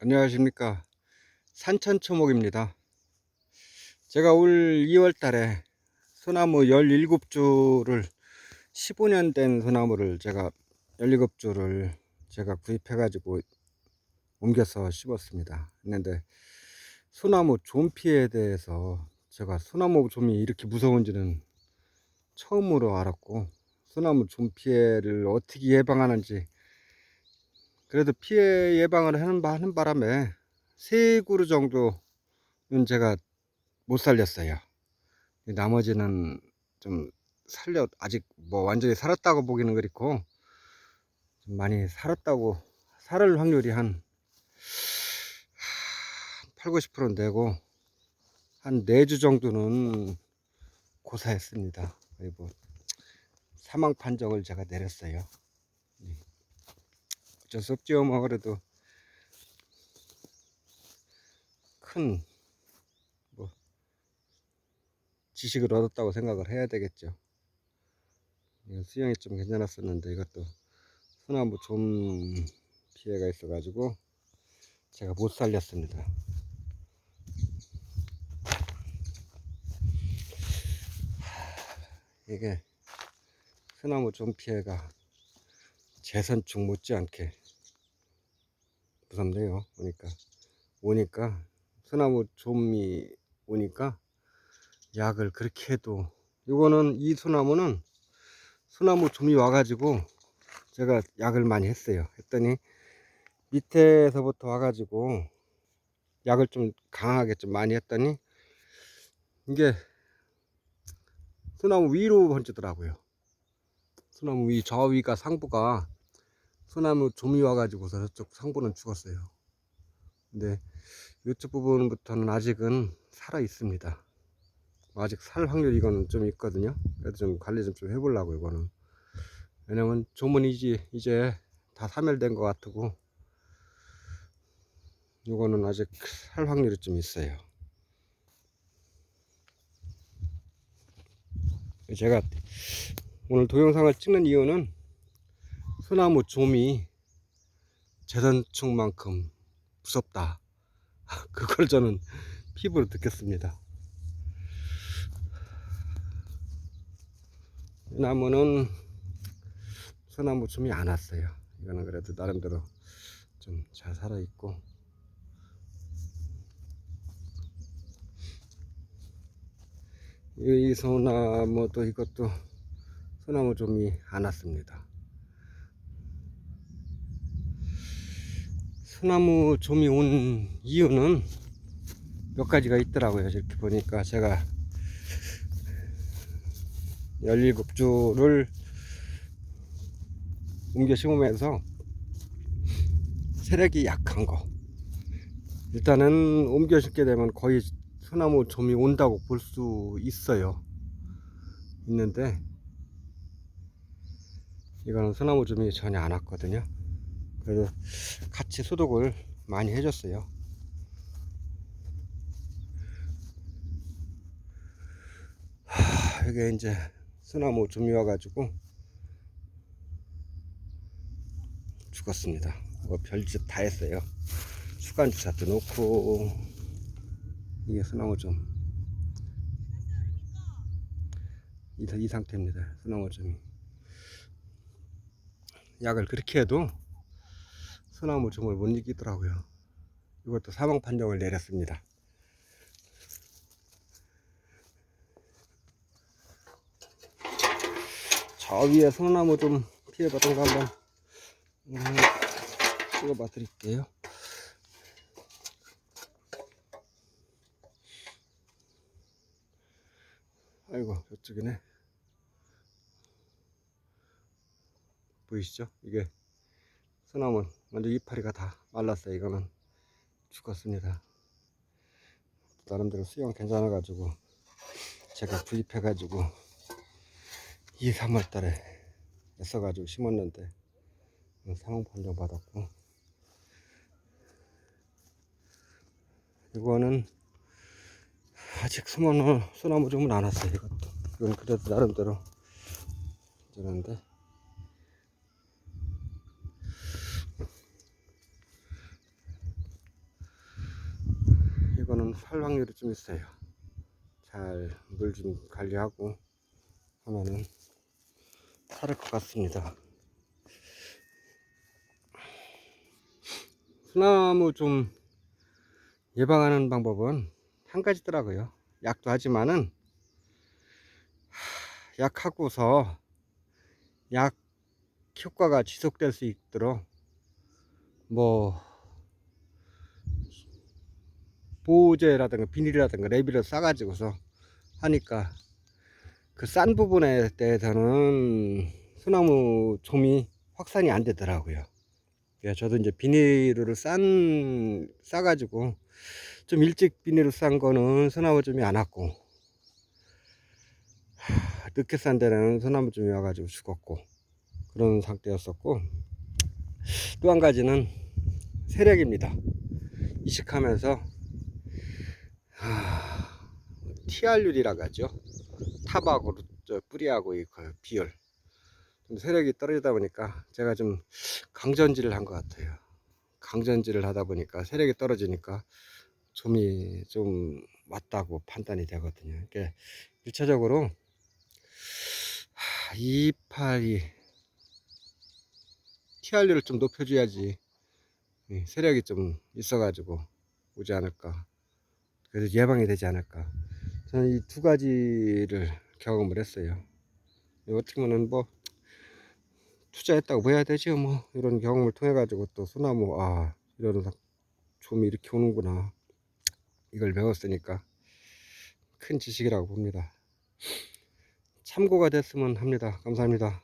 안녕하십니까. 산천초목입니다. 제가 올 2월 달에 소나무 17주를 15년 된 소나무를 제가 17주를 제가 구입해 가지고 옮겨서 심었습니다. 했는데 소나무 좀피에 대해서 제가 소나무 좀이 이렇게 무서운지는 처음으로 알았고 소나무 좀피해를 어떻게 예방하는지 그래도 피해 예방을 하는, 바람에 세 그루 정도는 제가 못 살렸어요. 나머지는 좀 살려 아직 뭐 완전히 살았다고 보기는 그렇고 좀 많이 살았다고 살을 확률이 한 8, 90% 되고 한 4주 정도는 고사했습니다. 뭐 사망 판정을 제가 내렸어요. 어쩔 수 없지요 뭐 그래도 큰 뭐 지식을 얻었다고 생각을 해야 되겠죠. 수영이 좀 괜찮았었는데 이것도 소나무 좀 피해가 있어 가지고 제가 못 살렸습니다. 이게 소나무 좀 피해가 재선축 못지않게 무섭네요. 보니까 오니까 소나무 좀이 오니까 약을 그렇게 해도 이거는 이 소나무는 소나무 좀이 와가지고 제가 약을 많이 했어요. 했더니 밑에서부터 와가지고 약을 좀 강하게 좀 많이 했더니 이게 소나무 위로 번지더라고요. 소나무 위, 저 위가 상부가 소나무 좀이 와가지고서 저쪽 상부는 죽었어요. 근데 이쪽 부분부터는 아직은 살아 있습니다. 아직 살 확률 이거는 좀 있거든요. 그래도 좀 관리 좀, 좀 해보려고 이거는. 왜냐면 조문 이제 이제 다 사멸된 것 같고 이거는 아직 살 확률이 좀 있어요. 제가 오늘 동영상을 찍는 이유는 소나무 좀이 재선축만큼 무섭다. 그걸 저는 피부로 느꼈습니다. 이 나무는 소나무 좀이 안 왔어요. 이거는 그래도 나름대로 좀 잘 살아있고 이 소나무도 이것도 소나무 좀이 안 왔습니다. 소나무 좀이 온 이유는 몇 가지가 있더라고요. 이렇게 보니까 제가 17주를 옮겨 심으면서 세력이 약한 거 일단은 옮겨 심게 되면 거의 소나무 좀이 온다고 볼 수 있어요. 있는데 이거는 소나무 좀이 전혀 안 왔거든요. 그래서 같이 소독을 많이 해줬어요. 하, 이게 이제 소나무 좀이 와가지고 죽었습니다. 뭐 별짓 다 했어요. 수간 주사도 놓고 이게 소나무 좀. 이, 이 상태입니다. 소나무 좀이. 약을 그렇게 해도 소나무 좀을 못 이기더라고요. 이것도 사망 판정을 내렸습니다. 저 위에 소나무 좀 피해받은 거 한번 음, 찍어봐 드릴게요. 아이고 저쪽이네. 보이시죠? 이게 소나무 완전 이파리가 다 말랐어요. 이거는 죽었습니다. 나름대로 수영 괜찮아 가지고 제가 구입해 가지고 2, 3월 달에 애써 가지고 심었는데 상황 판정 받았고 이거는 아직 숨어놓은 소나무 좀은 안 왔어요. 이것도 이건 그래도 나름대로 저런데 소나무는 살 확률이 좀 있어요. 잘 물 좀 관리하고 하면은 살을 것 같습니다. 소나무 좀 예방하는 방법은 한 가지더라고요. 약도 하지만은 하, 약하고서 약 효과가 지속될 수 있도록 뭐 보호제라든가 비닐이라든가 랩이를 싸가지고서 하니까 그 싼 부분에 대해서는 소나무 좀이 확산이 안 되더라고요. 예, 저도 이제 비닐을 싼 싸가지고 좀 일찍 비닐을 싼 거는 소나무 좀이 안 왔고 하, 늦게 싼 데는 소나무 좀이 와가지고 죽었고 그런 상태였었고 또 한 가지는 세력입니다. 이식하면서 하, TR율이라고 하죠. 저 뿌리하고 이 그 비율 좀 세력이 떨어지다 보니까 제가 좀 강전지를 한 것 같아요. 강전지를 하다 보니까 세력이 떨어지니까 좀이 좀 맞다고 판단이 되거든요. 이게 일차적으로 이파이 TR율을 좀 높여줘야지 이 세력이 좀 있어가지고 오지 않을까. 그래서 예방이 되지 않을까. 저는 이 두 가지를 경험을 했어요. 어떻게 보면 뭐 투자했다고 뭐 해야 되죠 뭐. 이런 경험을 통해 가지고 또 소나무 아 이런 사- 좀이 이렇게 오는구나. 이걸 배웠으니까 큰 지식이라고 봅니다. 참고가 됐으면 합니다. 감사합니다